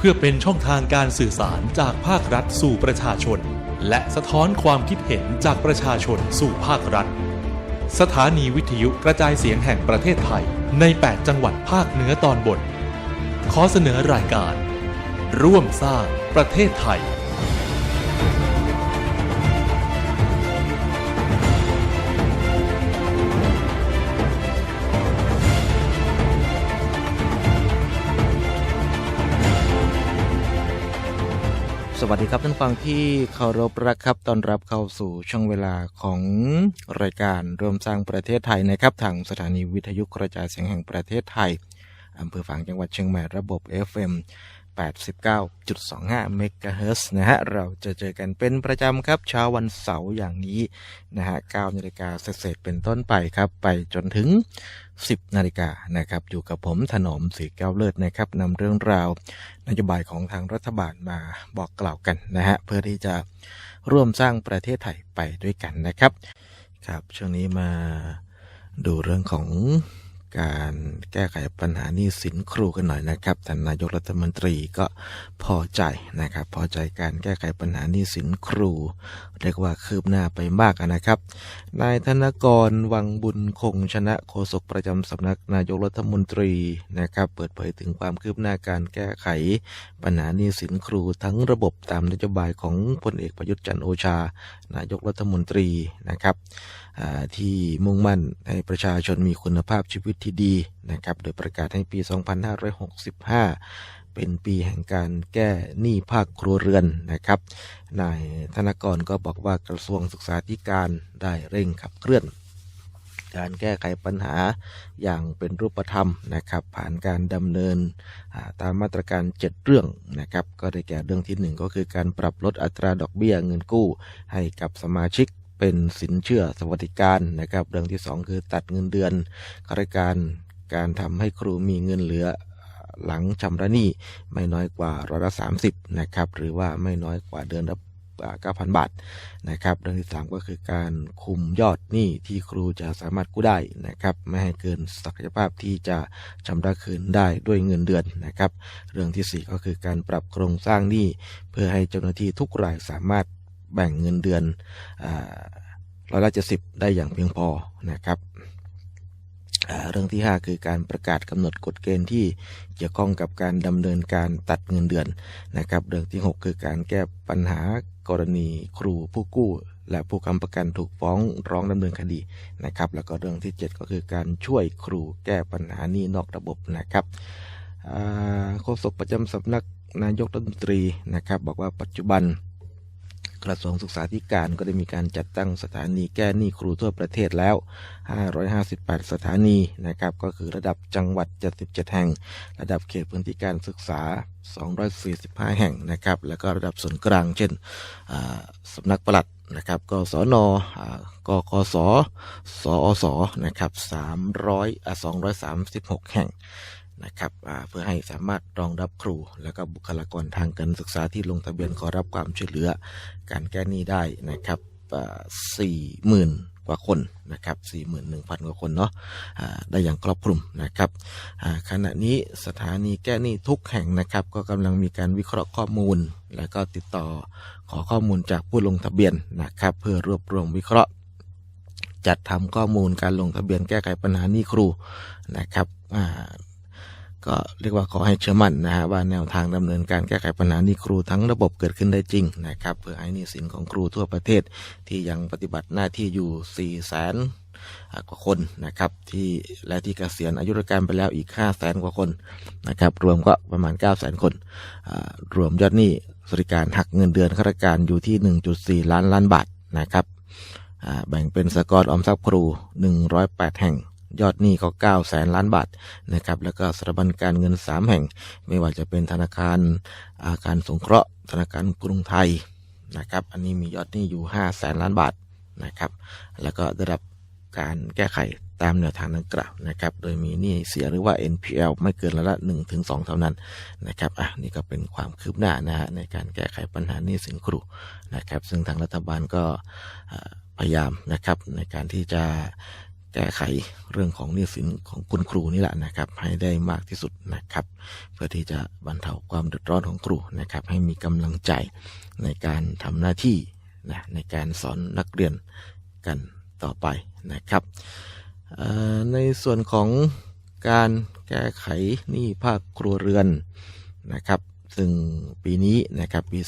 เพื่อเป็นช่องทางการสื่อสารจากภาครัฐสู่ประชาชน และสะท้อนความคิดเห็นจากประชาชนสู่ภาครัฐ สถานีวิทยุกระจายเสียงแห่งประเทศไทยใน 8 จังหวัดภาคเหนือตอนบน ขอเสนอรายการ ร่วมสร้างประเทศไทย สวัสดีครับท่านฟังที่เคารพรักครับตอนรับเข้าสู่ช่วงเวลาของรายการรวมสร้างประเทศไทยนะครับ ทางสถานีวิทยุกระจายเสียงแห่งประเทศไทยอำเภอฝางจังหวัดเชียงใหม่ระบบ FM 89.25เมกะเฮิรตซ์นะฮะ เราจะเจอกันเป็นประจำครับเช้าวันเสาร์อย่างนี้นะฮะ9นาฬิกาเศษเป็นต้นไปครับ ไปจนถึง 10นาฬิกานะครับ อยู่กับผมถนอมสีแก้วเลิศนะครับนำเรื่องราวนโยบายของทางรัฐบาลมาบอกกล่าวกันนะฮะ เพื่อที่จะร่วมสร้างประเทศไทยไปด้วยกันนะครับ ครับช่วงนี้มาดูเรื่องของ การแก้ไขปัญหาหนี้สินครูกันหน่อยนะครับท่านนายกรัฐมนตรีก็พอใจนะครับ พอใจการแก้ไขปัญหาหนี้สินครู เรียกว่าคืบหน้าไปมากนะครับ นายธนกรวังบุญคงชนะโฆษกประจำสำนักนายกรัฐมนตรีนะครับ เปิดเผยถึงความคืบหน้าการแก้ไขปัญหาหนี้สินครูทั้งระบบตามนโยบายของพลเอกประยุทธ์จันโอชา นายกรัฐมนตรีนะครับที่มุ่งมั่นให้ประชาชนมีคุณภาพชีวิตที่ดีนะครับโดยประกาศให้ปี 2565 เป็นปีแห่งการแก้หนี้ภาคครัวเรือนนะครับนายธนกรก็บอกว่ากระทรวงศึกษาธิการได้เร่งขับเคลื่อน การแก้ไขปัญหาอย่างเป็นรูปธรรมนะครับ ผ่านการดำเนินาตามมาตรการ 7 เรื่องนะครับ ก็ได้แก่เรื่องที่ 1 ก็คือการปรับลดอัตราดอกเบี้ยเงินกู้ให้กับสมาชิก เป็นสินเชื่อสวัสดิการนะครับ เรื่องที่ 2 คือตัดเงินเดือนข้าราชการการทำให้ครูมีเงินเหลือหลังชำระหนี้ไม่น้อยกว่าร้อยละสามสิบนะครับหรือว่าไม่น้อยกว่าเดือนละเก้าพันบาทนะครับเรื่องที่สามก็คือการคุมยอดหนี้ที่ครูจะสามารถกู้ได้นะครับไม่ให้เกินศักยภาพที่จะชำระคืนได้ด้วยเงินเดือนนะครับ เรื่องที่สี่ก็คือการปรับโครงสร้างหนี้เพื่อให้เจ้าหน้าที่ทุกรายสามารถ แบ่งเงินเดือนร้อยละเจ็ดสิบได้อย่างเพียงพอนะครับเรื่องที่ 5 คือการประกาศกำหนดกฎเกณฑ์ที่เกี่ยวข้องกับการดำเนินการตัดเงินเดือนนะครับ เรื่องที่ 6 คือการแก้ปัญหากรณีครูผู้กู้ และผู้ค้ำประกันถูกฟ้องร้องดำเนินคดีนะครับ แล้วก็เรื่องที่ 7 ก็คือการช่วยครูแก้ปัญหานี้นอกระบบนะครับโฆษกประจำสำนักนายกรัฐมนตรีนะครับ บอกว่าปัจจุบัน กระทรวงศึกษาธิการก็ได้มีการจัดตั้งสถานีแก้หนี้ครูทั่วประเทศแล้ว 558 สถานีนะครับ ก็คือระดับจังหวัด 77 แห่ง ระดับเขตพื้นที่การศึกษา 245 แห่งนะครับ แล้วก็ระดับส่วนกลาง เช่นสำนักปลัดนะครับกศนอกกสสอสนะครับ300อ่า236 แห่ง นะครับเพื่อให้สามารถรองรับครู และก็บุคลากรทางการศึกษาที่ลงทะเบียนขอรับความช่วยเหลือ การแก้หนี้ได้นะครับสี่หมื่นกว่าคนนะครับสี่หมื่นหนึ่งพันกว่าคนเนาะได้อย่างครอบคลุมนะครับขณะนี้สถานีแก้หนี้ทุกแห่งนะครับ ก็กำลังมีการวิเคราะห์ข้อมูล และก็ติดต่อขอข้อมูลจากผู้ลงทะเบียนนะครับ เพื่อรวบรวมวิเคราะห์ จัดทำข้อมูลการลงทะเบียนแก้ไขปัญหาหนี้ครูนะครับ ก็เรียกว่าขอให้เชื่อมั่นนะฮะว่าแนวทางดำเนินการแก้ไขปัญหาหนี้ครูทั้งระบบเกิดขึ้นได้จริงนะครับเพื่อให้นี้สินของครูทั่วประเทศที่ยังปฏิบัติหน้าที่อยู่4ี่แสนกว่าคนนะครับที่และที่เกษียณอายุราชการไปแล้วอีก 5 0 0แสนกว่าคนนะครับรวมก็ประมาณ 9 0 0แสนคนรวมยอดหนี้สวัสดิการหักเงินเดือนข้าราชการอยู่ที่ 1.4 ล้านล้านบาทนะครับแบ่งเป็นสหกรณ์ออมทรัพย์ครู 108 แห่ง ยอดหนี้ก็9แสนล้านบาทนะครับแล้วก็สถาบันการเงิน 3 แห่ง ไม่ว่าจะเป็นธนาคารอาการสงเคราะห์ ธนาคารกรุงไทยนะครับอันนี้มียอดหนี้อยู่5แสนล้านบาทนะครับแล้วก็ได้รับการแก้ไขตามแนวทางดังกล่าวนะครับ โดยมีหนี้เสียหรือว่า NPL ไม่เกินละละ1ถึง2เท่านั้นนะครับ อะนี่ก็เป็นความคืบหน้านะฮะในการแก้ไขปัญหาหนี้สินครูนะครับ ซึ่งทางรัฐบาลก็พยายามนะครับในการที่จะ แก้ไขเรื่องของหนี้สินของคุณครูนี่แหละนะครับ ให้ได้มากที่สุดนะครับ เพื่อที่จะบรรเทาความเดือดร้อนของครูนะครับ ให้มีกำลังใจในการทำหน้าที่นะในการสอนนักเรียนกันต่อไปนะครับในส่วนของการแก้ไขหนี้ภาคครัวเรือนนะครับ ซึ่งปีนี้นะครับปี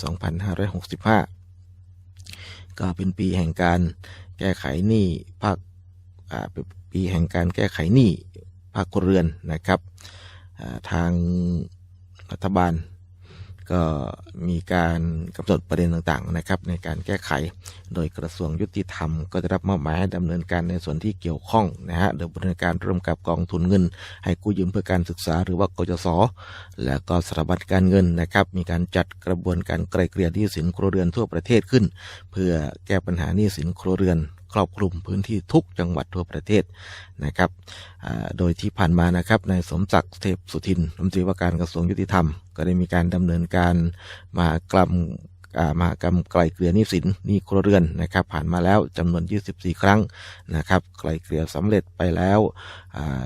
2565 ก็เป็นปีแห่งการแก้ไขหนี้ภาค ปีแห่งการแก้ไขหนี้ภาคครัวเรือนนะครับทางรัฐบาลก็มีการกำหนดประเด็นต่างๆนะครับ ในการแก้ไขโดยกระทรวงยุติธรรม ก็จะรับมอบหมายให้ดำเนินการในส่วนที่เกี่ยวข้องนะฮะโดยบริการร่วมกับกองทุนเงิน ให้กู้ยืมเพื่อการศึกษาหรือว่ากจสและก็สถาบันการเงินนะครับ มีการจัดกระบวนการไกลเกลี่ยหนี้สินครัวเรือนทั่วประเทศขึ้น เพื่อแก้ปัญหาหนี้สินครัวเรือน ครอบคลุมพื้นที่ทุกจังหวัดทั่วประเทศนะครับโดยที่ผ่านมานะครับนายสมศักดิ์เทพสุทินรัฐมนตรีว่าการกระทรวงยุติธรรม ก็ได้มีการดำเนินการมากลัมมหากรรมไกลเกลี่ยหนี้สินหนี้ครัวเรือนนะครับ ผ่านมาแล้วจำนวน 24 ครั้งนะครับไกลเกลี่ยสำเร็จไปแล้วอ่า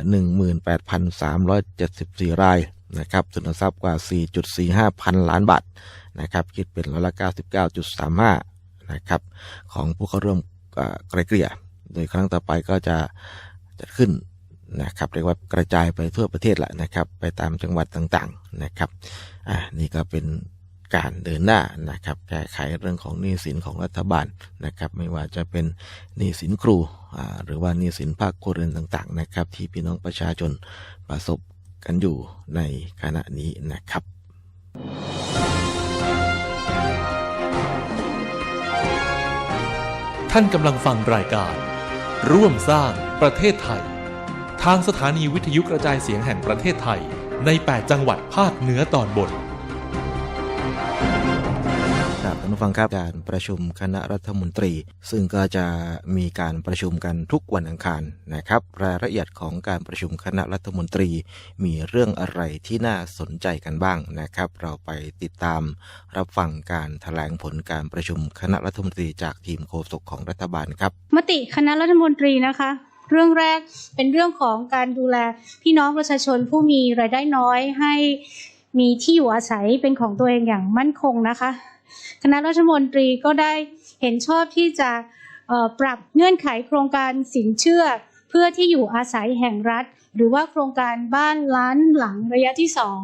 18,374 รายนะครับทุนทรัพย์กว่า 4.45 พันล้านบาทนะครับคิดเป็นร้อยละ 99.35นะครับของผู้เข้าร่วมอ่า ไกลเกลี่ย โดยครั้งต่อไปก็จะจัดขึ้นนะครับเรียกว่ากระจายไปทั่วประเทศแหละนะครับ ไปตามจังหวัดต่างๆนะครับอ่านี่ก็เป็นการเดินหน้านะครับแก้ไขเรื่องของหนี้สินของรัฐบาลนะครับ ไม่ว่าจะเป็นหนี้สินครูอ่าหรือว่าหนี้สินภาคครัวเรือนต่างๆนะครับ ที่พี่น้องประชาชนประสบกันอยู่ในขณะนี้นะครับ ท่านกำลังฟังรายการ ร่วมสร้างประเทศไทย ทางสถานีวิทยุกระจายเสียงแห่งประเทศไทยใน 8 จังหวัดภาคเหนือตอนบน ผู้ฟังครับการประชุมคณะรัฐมนตรี ซึ่งก็จะมีการประชุมกันทุกวันอังคารนะครับ รายละเอียดของการประชุมคณะรัฐมนตรี มีเรื่องอะไรที่น่าสนใจกันบ้างนะครับ เราไปติดตามรับฟังการถแถลงผลการประชุมคณะรัฐมนตรีจากทีมโฆษกของรัฐบาลครับ มติคณะรัฐมนตรีนะคะเรื่องแรกเป็นเรื่องของการดูแลพี่น้องประชาชนผู้มีรายได้น้อยให้มีที่อยู่อาศัยเป็นของตัวเองอย่างมั่นคงนะคะ คณะรัฐมนตรีก็ได้เห็นชอบที่จะปรับเงื่อนไขโครงการสินเชื่อ เพื่อที่อยู่อาศัยแห่งรัฐ หรือว่าโครงการบ้านล้านหลังระยะที่สอง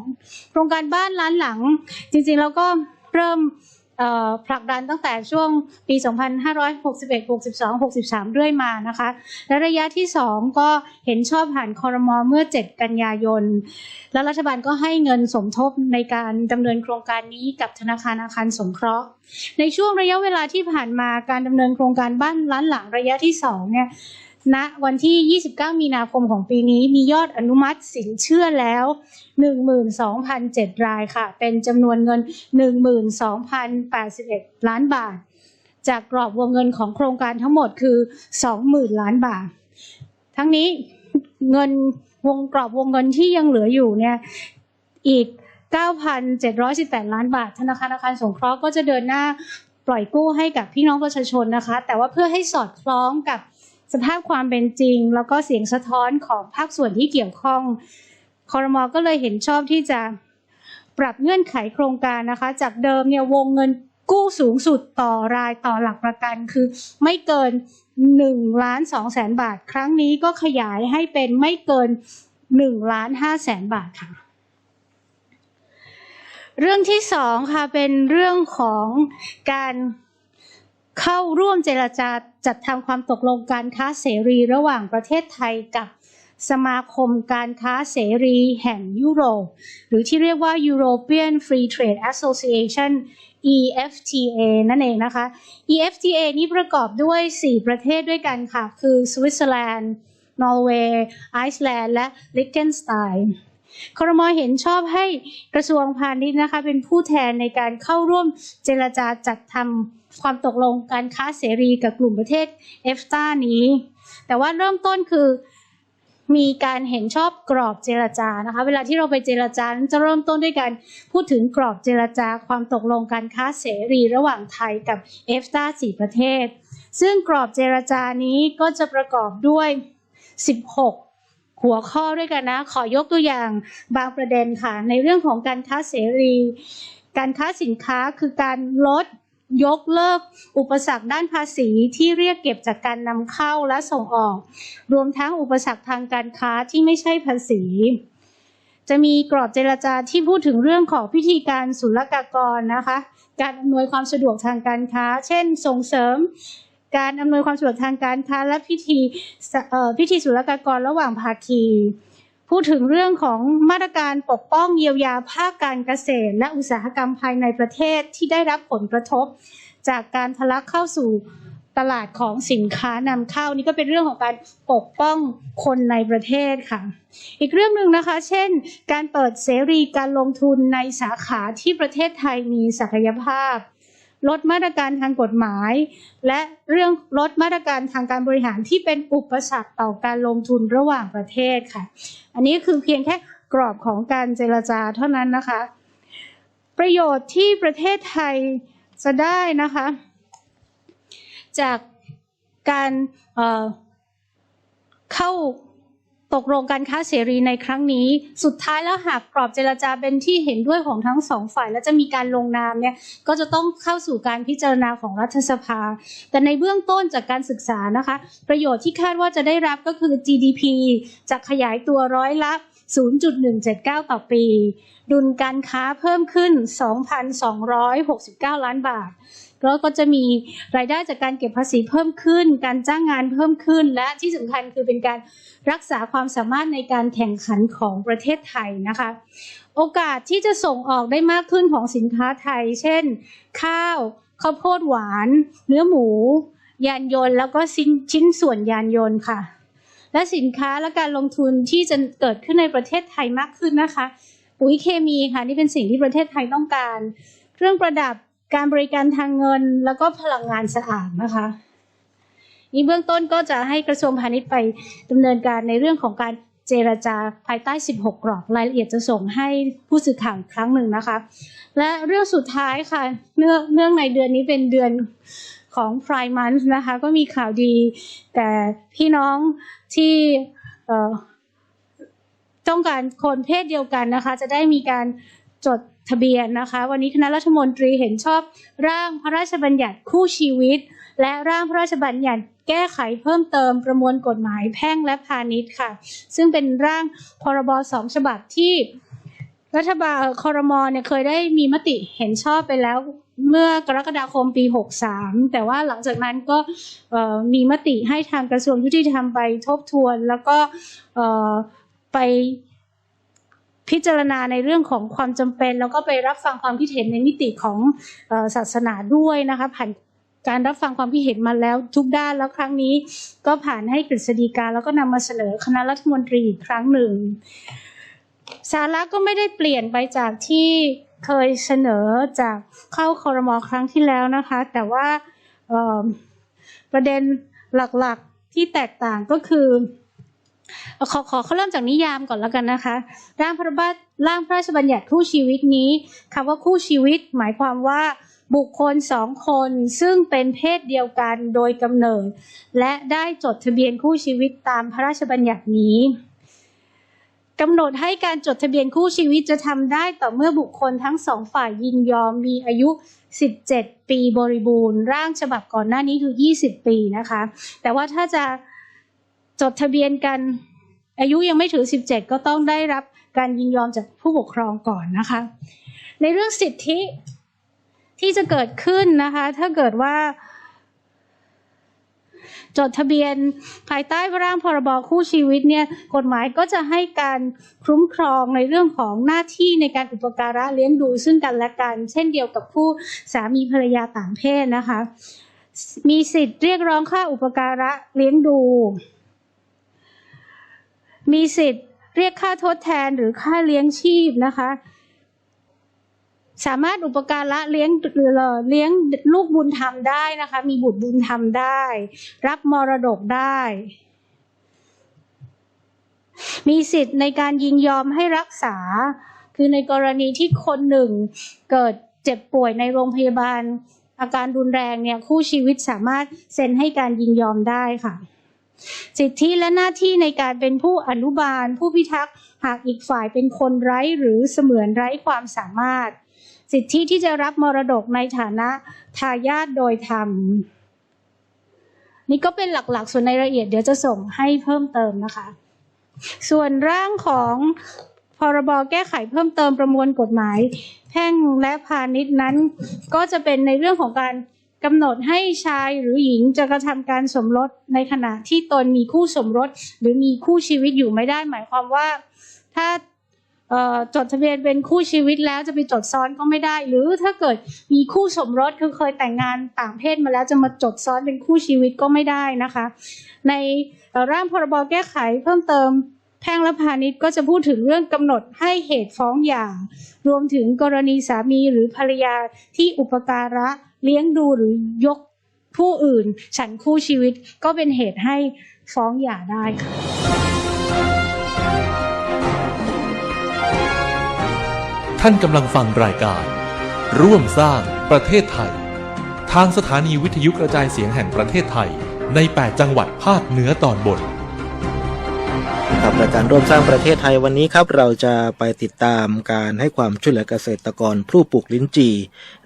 โครงการบ้านล้านหลัง จริงๆแล้วก็เริ่ม ผลักดันตั้งแต่ช่วงปี 2561 62 63 เรื่อยมานะคะ และระยะที่ 2 ก็เห็นชอบผ่านคอรมอเมื่อ 7 กันยายน แล้วรัฐบาลก็ให้เงินสมทบในการดำเนินโครงการนี้กับธนาคารอาคารสงเคราะห์ ในช่วงระยะเวลาที่ผ่านมาการดำเนินโครงการบ้านล้านหลังระยะที่2เนี่ย ณวันที่ 29 มีนาคมของปีนี้มียอดอนุมัติสินเชื่อแล้ว 12,007 รายค่ะ เป็นจำนวนเงิน 12,081 ล้านบาท จากกรอบวงเงินของโครงการทั้งหมดคือ 20,000 ล้านบาท ทั้งนี้เงินวงกรอบวงเงินที่ยังเหลืออยู่เนี่ยอีก 9,718 ล้านบาท ธนาคารอาคารสงเคราะห์ก็จะเดินหน้าปล่อยกู้ให้กับพี่น้องประชาชนนะคะ แต่ว่าเพื่อให้สอดคล้องกับ สภาพความเป็นจริง แล้วก็เสียงสะท้อนของภาคส่วนที่เกี่ยวข้องคอรมอก็เลยเห็นชอบที่จะปรับเงื่อนไขโครงการนะคะ จากเดิมเนี่ยวงเงินกู้สูงสุดต่อรายต่อหลักประกันคือไม่เกิน1ล้าน2แสนบาท ครั้งนี้ก็ขยายให้เป็นไม่เกิน1ล้าน5แสนบาทค่ะ เรื่องที่สองค่ะเป็นเรื่องของการ เข้าร่วมเจรจาจัดทำความตกลงการค้าเสรีระหว่างประเทศไทยกับสมาคมการค้าเสรีแห่งยุโรป หรือที่เรียกว่า European Free Trade Association EFTA นั่นเองนะคะ EFTA นี้ประกอบด้วย 4 ประเทศด้วยกันค่ะ คือสวิตเซอร์แลนด์ นอร์เวย์ ไอซ์แลนด์ และลิเกนสไตน์ครมเห็นชอบให้กระทรวงพาณิชย์นะคะ เป็นผู้แทนในการเข้าร่วมเจรจาจัดทำ ความตกลงการค้าเสรีกับกลุ่มประเทศเอฟตานี้ แต่ว่าเริ่มต้นคือมีการเห็นชอบกรอบเจรจานะคะ เวลาที่เราไปเจรจานั้นจะเริ่มต้นด้วยการพูดถึงกรอบเจรจาความตกลงการค้าเสรีระหว่างไทยกับเอฟตาสี่ประเทศ ซึ่งกรอบเจรจานี้ก็จะประกอบด้วย 16หัวข้อด้วยกันนะ ขอยกตัวอย่างบางประเด็นค่ะ ในเรื่องของการค้าเสรี การค้าสินค้าคือการลด ยกเลิกอุปสรรคด้านภาษีที่เรียกเก็บจากการนำเข้าและส่งออก รวมทั้งอุปสรรคทางการค้าที่ไม่ใช่ภาษี จะมีกรอบเจรจาที่พูดถึงเรื่องของพิธีการศุลกากรนะคะ การอำนวยความสะดวกทางการค้า เช่น ส่งเสริม การอำนวยความสะดวกทางการค้าและพิธีพิธีศุลกากรระหว่างภาคี พูดถึงเรื่องของมาตรการปกป้องเยียวยาภาคการเกษตร และอุตสาหกรรมภายในประเทศที่ได้รับผลกระทบ จากการทะลักเข้าสู่ตลาดของสินค้านำเข้านี่ก็เป็นเรื่องของการปกป้องคนในประเทศค่ะ อีกเรื่องหนึ่งนะคะ เช่น การเปิดเสรีการลงทุนในสาขาที่ประเทศไทยมีศักยภาพ ลดมาตรการทางกฎหมาย และเรื่องลดมาตรการทางการบริหารที่เป็นอุปสรรคต่อการลงทุนระหว่างประเทศค่ะ อันนี้คือเพียงแค่กรอบของการเจรจาเท่านั้นนะคะ ประโยชน์ที่ประเทศไทยจะได้นะคะ จากการเเข้า ตกลงการค้าเสรีในครั้งนี้ สุดท้ายแล้วหากกรอบเจรจาเป็นที่เห็นด้วยของทั้งสองฝ่าย และจะมีการลงนามเนี่ยก็จะต้องเข้าสู่การพิจารณาของรัฐสภา แต่ในเบื้องต้นจากการศึกษานะคะ ประโยชน์ที่คาดว่าจะได้รับก็คือ GDP จะขยายตัวร้อยละ0.179 ต่อปี ดุลการค้าเพิ่มขึ้น 2,269 ล้านบาท แล้วก็จะมีรายได้จากการเก็บภาษีเพิ่มขึ้น การจ้างงานเพิ่มขึ้น และที่สำคัญคือเป็นการรักษาความสามารถในการแข่งขันของประเทศไทยนะคะ โอกาสที่จะส่งออกได้มากขึ้นของสินค้าไทย เช่น ข้าวข้าวโพดหวาน เนื้อหมู ยานยนต์ แล้วก็ชิ้นชิ้นส่วนยานยนต์ค่ะ และสินค้าและการลงทุนที่จะเกิดขึ้นในประเทศไทยมากขึ้นนะคะ ปุ๋ยเคมีค่ะนี่เป็นสิ่งที่ประเทศไทยต้องการ เครื่องประดับ การบริการทางเงินแล้วก็พลังงานสะอาดนะคะนี่เบื้องต้นก็จะให้กระทรวงพาณิชย์ไปดำเนินการในเรื่องของการเจรจาภายใต้ 16 กรอบรายละเอียดจะส่งให้ผู้สื่อข่าวอีกครั้งหนึ่งนะคะ และเรื่องสุดท้ายค่ะเนื่องเนื่องในเดือนนี้เป็นเดือนของ Pride Month นะคะ ก็มีข่าวดี แต่พี่น้องที่ต้องการคนเพศเดียวกันนะคะ จะได้มีการ จดทะเบียนนะคะ วันนี้คณะรัฐมนตรีเห็นชอบร่างพระราชบัญญัติคู่ชีวิต และร่างพระราชบัญญัติแก้ไขเพิ่มเติมประมวลกฎหมายแพ่งและพาณิชย์ค่ะ ซึ่งเป็นร่างพรบสองฉบับที่รัฐบาลคอรมอเนี่ยเคยได้มีมติเห็นชอบไปแล้วเมื่อกรกฎาคมปี 63 แต่ว่าหลังจากนั้นก็มีมติให้ทางกระทรวงยุติธรรมไปทบทวน แล้วก็ไป พิจารณาในเรื่องของความจำเป็น แล้วก็ไปรับฟังความคิดเห็นในมิติของศาสนาด้วยนะคะผ่านการรับฟังความคิดเห็นมาแล้วทุกด้านแล้วครั้งนี้ ก็ผ่านให้กฤษฎีกาแล้วก็นำมาเสนอคณะรัฐมนตรีอีกครั้งหนึ่ง สาระก็ไม่ได้เปลี่ยนไปจากที่เคยเสนอจากเข้าคอรมอครั้งที่แล้วนะคะ แต่ว่าประเด็นหลักๆที่แตกต่างก็คือ ขอขอเขาเริ่มจากนิยามก่อนแล้วกันนะคะ ร่างพระบาร่างพระราชบัญญัติคู่ชีวิตนี้คำว่าคู่ชีวิต หมายความว่าบุคคลสองคนซึ่งเป็นเพศเดียวกันโดยกำเนิด และได้จดทะเบียนคู่ชีวิตตามพระราชบัญญัตินี้กำหนดให้การจดทะเบียนคู่ชีวิตจะทำได้ต่อเมื่อบุคคลทั้งสองฝ่ายยินยอมมีอายุ 17 ปีบริบูรณ์ ร่างฉบับก่อนหน้านี้คือ 20 ปีนะคะ แต่ว่าถ้าจะ จดทะเบียนกัน อายุยังไม่ถึง 17 ก็ต้องได้รับการยินยอมจากผู้ปกครองก่อนนะคะ ในเรื่องสิทธิที่จะเกิดขึ้นนะคะ ถ้าเกิดว่า จดทะเบียนภายใต้ร่างพรบคู่ชีวิตเนี่ย กฎหมายก็จะให้การคุ้มครองในเรื่องของหน้าที่ในการอุปการะเลี้ยงดูซึ่งกันและกัน เช่นเดียวกับผู้สามีภรรยาต่างเพศนะคะ มีสิทธิ์เรียกร้องค่าอุปการะเลี้ยงดู มีสิทธิ์เรียกค่าทดแทนหรือค่าเลี้ยงชีพนะคะ สามารถอุปการะเลี้ยงหรือเลี้ยงลูกบุญธรรมได้นะคะ มีบุตรบุญธรรมได้ รับมรดกได้ มีสิทธิ์ในการยินยอมให้รักษา คือในกรณีที่คนหนึ่งเกิดเจ็บป่วยในโรงพยาบาลอาการรุนแรงเนี่ยคู่ชีวิตสามารถเซ็นให้การยินยอมได้ค่ะ สิทธิและหน้าที่ในการเป็นผู้อนุบาล ผู้พิทักษ์หากอีกฝ่ายเป็นคนไร้หรือเสมือนไร้ความสามารถ สิทธิที่จะรับมรดกในฐานะทายาทโดยธรรมนี่ก็เป็นหลักๆ ส่วนในรายละเอียดเดี๋ยวจะส่งให้เพิ่มเติมนะคะ ส่วนร่างของพรบแก้ไขเพิ่มเติมประมวลกฎหมาย แพ่งและพาณิชย์นั้น ก็จะเป็นในเรื่องของการ กำหนดให้ชายหรือหญิงจะกระทำการสมรสในขณะที่ตนมีคู่สมรส หรือมีคู่ชีวิตอยู่ไม่ได้ หมายความว่า ถ้าจดทะเบียนเป็นคู่ชีวิตแล้วจะไปจดซ้อนก็ไม่ได้ หรือถ้าเกิดมีคู่สมรสคือเคยแต่งงานต่างเพศมาแล้วจะมาจดซ้อนเป็นคู่ชีวิตก็ไม่ได้นะคะ ในร่างพรบแก้ไขเพิ่มเติมแพ่งและพาณิชย์ก็จะพูดถึงเรื่องกำหนดให้เหตุฟ้องหย่ารวมถึงกรณีสามีหรือภรรยาที่อุปการะ เลี้ยงดูหรือยกผู้อื่น ฉันคู่ชีวิตก็เป็นเหตุให้ฟ้องหย่าได้ค่ะท่านกำลังฟังรายการ ร่วมสร้างประเทศไทย ทางสถานีวิทยุกระจายเสียงแห่งประเทศไทยใน 8 จังหวัดภาคเหนือตอนบน กับรายการร่วมสร้างประเทศไทยวันนี้ครับ เราจะไปติดตามการให้ความช่วยเหลือเกษตรกรผู้ปลูกลิ้นจี่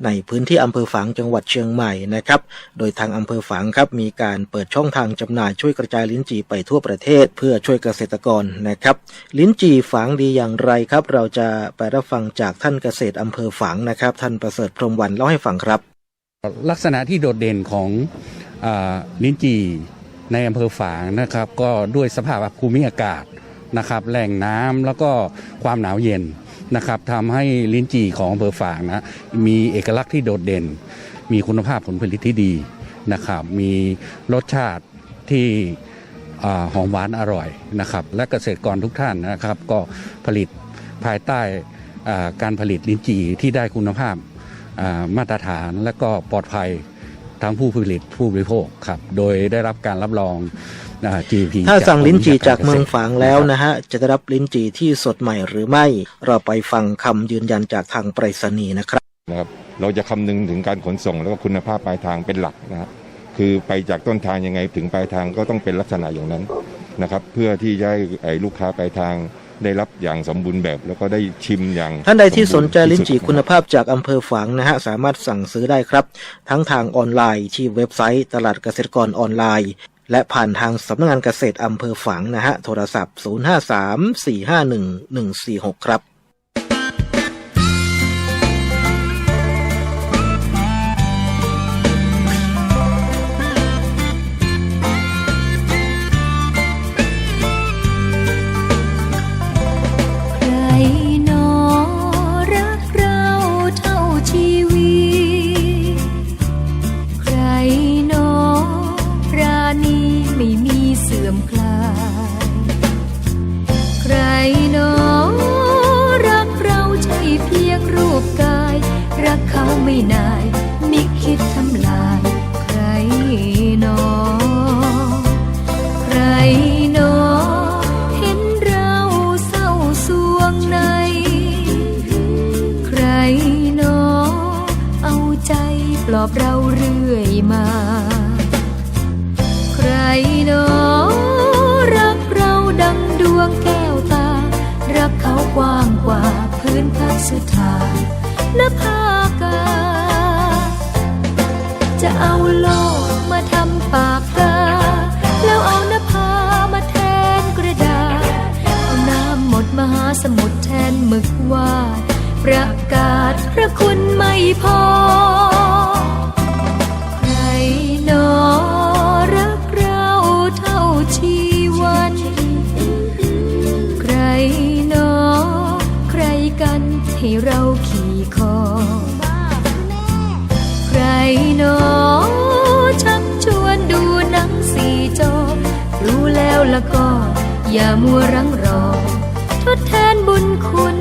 ในพื้นที่อำเภอฝางจังหวัดเชียงใหม่นะครับ โดยทางอำเภอฝางครับมีการเปิดช่องทางจำหน่ายช่วยกระจายลิ้นจี่ไปทั่วประเทศ เพื่อช่วยเกษตรกรนะครับ ลิ้นจี่ฝางดีอย่างไรครับ เราจะไปรับฟังจากท่านเกษตรอำเภอฝางนะครับ ท่านประเสริฐพรมวันเล่าให้ฟังครับ ลักษณะที่โดดเด่นของอลิ้นจี่ ในอำเภอฝางนะครับ ก็ด้วยสภาพภูมิอากาศนะครับแหล่งน้ำแล้วก็ความหนาวเย็นนะครับทำให้ลิ้นจี่ของอำเภอฝางนะมีเอกลักษณ์ที่โดดเด่น มีคุณภาพผลผลิตที่ดีนะครับ มีรสชาติที่หอมหวานอร่อยนะครับ และเกษตรกรทุกท่านนะครับ ก็ผลิตภายใต้การผลิตลิ้นจี่ที่ได้คุณภาพมาตรฐานและก็ปลอดภัย ทั้งผู้ผลิตผู้บริโภคครับ โดยได้รับการรับรองอ่า GP ถ้าสั่งลิ้นจี่จากรมเมืองวิชฝางแล้วนะฮะ จะได้รับลิ้นจี่ที่สดใหม่หรือไม่ เราไปฟังคำยืนยันจากทางไปรษณีย์นะครับนะครับ เราจะคำนึงถึงการขนส่งแล้วก็คุณภาพปลายทางเป็นหลักนะครับคือไปจากต้นทางยังไงถึงปลายทางก็ต้องเป็นลักษณะอย่างนั้นนะครับ เพื่อที่จะให้ไอ้ลูกค้าปลายทาง ได้รับอย่างสมบูรณ์แบบแล้วก็ได้ชิมอย่าง ท่านใดที่สนใจมบูรณ์ลิ้นจี่ที่สุดคุณภาพจากอำเภอฝางนะฮะ สามารถสั่งซื้อได้ครับ ทั้งทางออนไลน์ที่เว็บไซต์ตลาดเกษตรกรออนไลน์ และผ่านทางสำนักงานเกษตรอำเภอฝางนะฮะ โทรศัพท์ 0534511146 ครับ ลื่อมคลาย ใครหนอรักเราใช่เพียงรูปกาย รักเขาไม่นายมิคิดทำลาย ใครหนอใครหนอเห็นเราเศร้าสวงใน ใครหนอเอาใจปลอบเราเรื่อยมา สุธานภากา จะเอาโลกมาทำปากกา แล้วเอานภามาแทนกระดาษ เอาน้ำหมดมหาสมุทรแทนหมึกวาด ประกาศพระคุณไม่พอ แล้วแล้วก็ อย่ามัวรังรอ ทดแทนบุญคุณ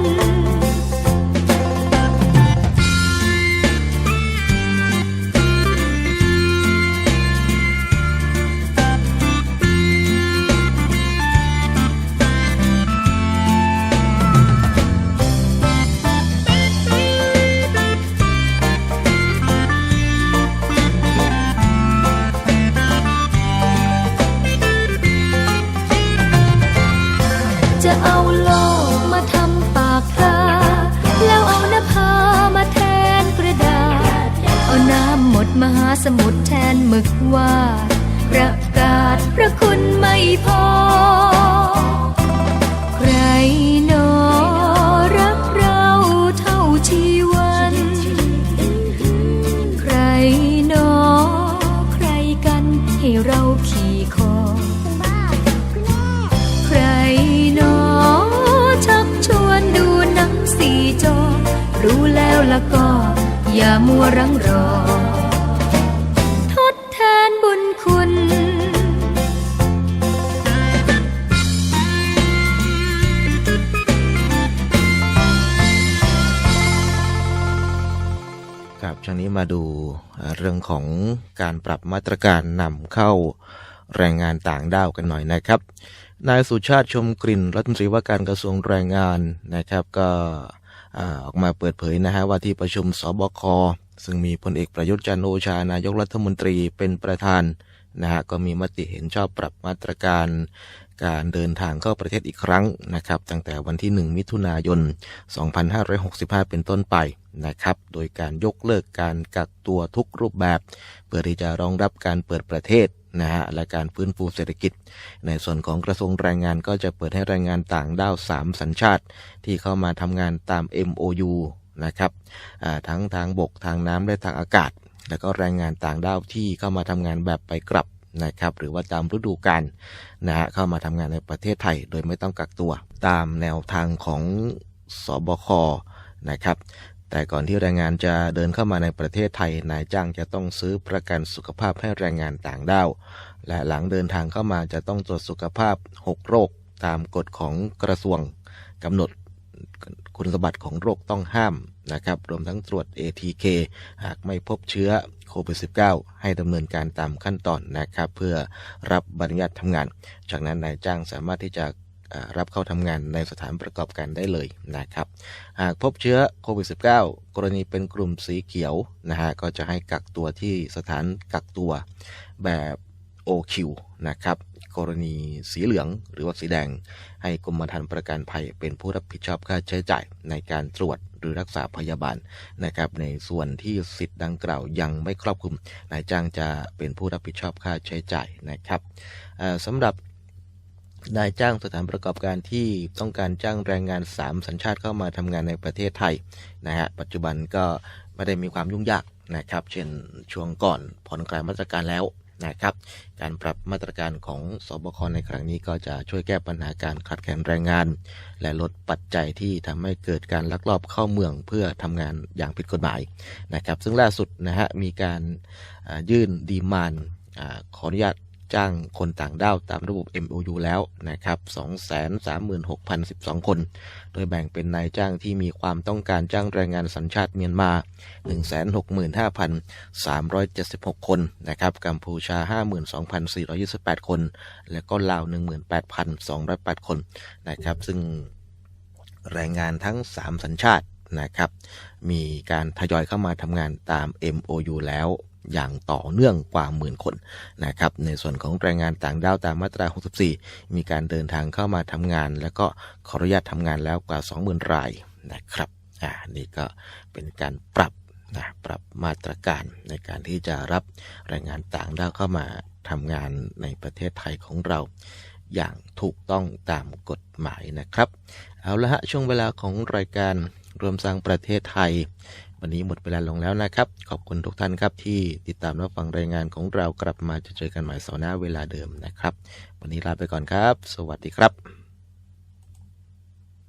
มึกว่า ประกาศพระคุณไม่พอ ใครหนอรักเราเท่าชีวัน ใครหนอใครกันให้เราขี่คอ ใครหนอชักชวนดูหนังสี่จอ รู้แล้วละก็ อย่ามัวรังรอ นี้มาดูเรื่องของการปรับมาตรการนำเข้าแรงงานต่างด้าวกันหน่อยนะครับ นายสุชาติชมกลิ่นรัฐมนตรีว่าการกระทรวงแรงงานนะครับก็ออกมาเปิดเผยนะฮะว่าที่ประชุมสบคซึ่งมีพลเอกประยุทธ์จันโอชานายกรัฐมนตรีเป็นประธานนะฮะก็มีมติเห็นชอบปรับมาตรการ การเดินทางเข้าประเทศอีกครั้งนะครับ ตั้งแต่วันที่ 1 มิถุนายน 2565 เป็นต้นไปนะครับ โดยการยกเลิกการกักตัวทุกรูปแบบ เพื่อที่จะรองรับการเปิดประเทศนะฮะและการฟื้นฟูเศรษฐกิจ ในส่วนของกระทรวงแรงงานก็จะเปิดให้แรงงานต่างด้าว 3 สัญชาติ ที่เข้ามาทำงานตาม MOU นะครับทั้งทางบกทางน้ำและทางอากาศ แล้วก็แรงงานต่างด้าวที่เข้ามาทำงานแบบไปกลับ นะครับหรือว่าตามฤดูกาลนะฮะเข้ามาทำงานในประเทศไทย โดยไม่ต้องกักตัว ตามแนวทางของสบคนะครับแต่ก่อนที่แรงงานจะเดินเข้ามาในประเทศไทย นายจ้างจะต้องซื้อประกันสุขภาพให้แรงงานต่างด้าว และหลังเดินทางเข้ามาจะต้องตรวจสุขภาพ 6 โรค ตามกฎของกระทรวงกำหนด คุณสมบัติของโรคต้องห้ามนะครับ รวมทั้งตรวจ ATK หากไม่พบเชื้อโควิด -19 ให้ดำเนินการตามขั้นตอนนะครับ เพื่อรับใบอนุญาตทำงาน จากนั้นนายจ้างสามารถที่จะรับเข้าทำงานในสถานประกอบการได้เลยนะครับ หากพบเชื้อโควิด -19 กรณีเป็นกลุ่มสีเขียวนะฮะก็จะให้กักตัวที่สถานกักตัวแบบ OQ นะครับ กรณีสีเหลือง หรือว่าสีแดง ให้กรมธรรม์ประกันภัยเป็นผู้รับผิดชอบค่าใช้จ่ายในการตรวจหรือรักษาพยาบาลนะครับ ในส่วนที่สิทธิ์ดังกล่าวยังไม่ครอบคลุมนายจ้างจะเป็นผู้รับผิดชอบค่าใช้จ่ายนะครับสำหรับนายจ้างสถานประกอบการที่ต้องการจ้างแรงงาน 3 สัญชาติเข้ามาทำงานในประเทศไทยนะฮะปัจจุบันก็ไม่ได้มีความยุ่งยากนะครับ เช่นช่วงก่อนผ่อนคลายมาตรการแล้ว นะครับ การปรับมาตรการของสบคในครั้งนี้ก็จะช่วยแก้ปัญหาการขาดแคลนแรงงาน และลดปัจจัยที่ทำให้เกิดการลักลอบเข้าเมืองเพื่อทำงานอย่างผิดกฎหมายนะครับ ซึ่งล่าสุดนะฮะมีการยื่นดีมานขออนุญาต จ้างคนต่างด้าวตามระบบ MOU แล้วนะครับ 236,012 คน โดยแบ่งเป็นนายจ้างที่มีความต้องการจ้างแรงงานสัญชาติเมียนมา 165,376 คนนะครับ กัมพูชา 52,428 คน และก็ลาว 18,208 คนนะครับ ซึ่งแรงงานทั้ง 3 สัญชาตินะครับ มีการทยอยเข้ามาทำงานตาม MOU แล้ว อย่างต่อเนื่องกว่าหมื่นคนนะครับในส่วนของแรงงานต่างด้าวตามมาตรา 64 มีการเดินทางเข้ามาทำงาน แล้วก็ขออนุญาตทำงานแล้วกว่า 20,000 รายนะครับอ่านี่ก็เป็นการปรับนะปรับมาตรการในการที่จะรับแรงงานต่างด้าวเข้ามาทำงานในประเทศไทยของเราอย่างถูกต้องตามกฎหมายนะครับ เอาละฮะช่วงเวลาของรายการรวมสร้างประเทศไทย วันนี้หมดเวลาลงแล้วนะครับ ขอบคุณทุกท่านครับ ที่ติดตามรับฟังรายงานของเรากลับมาจะเจอกันใหม่เสาร์หน้าเวลาเดิมนะครับ วันนี้ลาไปก่อนครับ สวัสดีครับ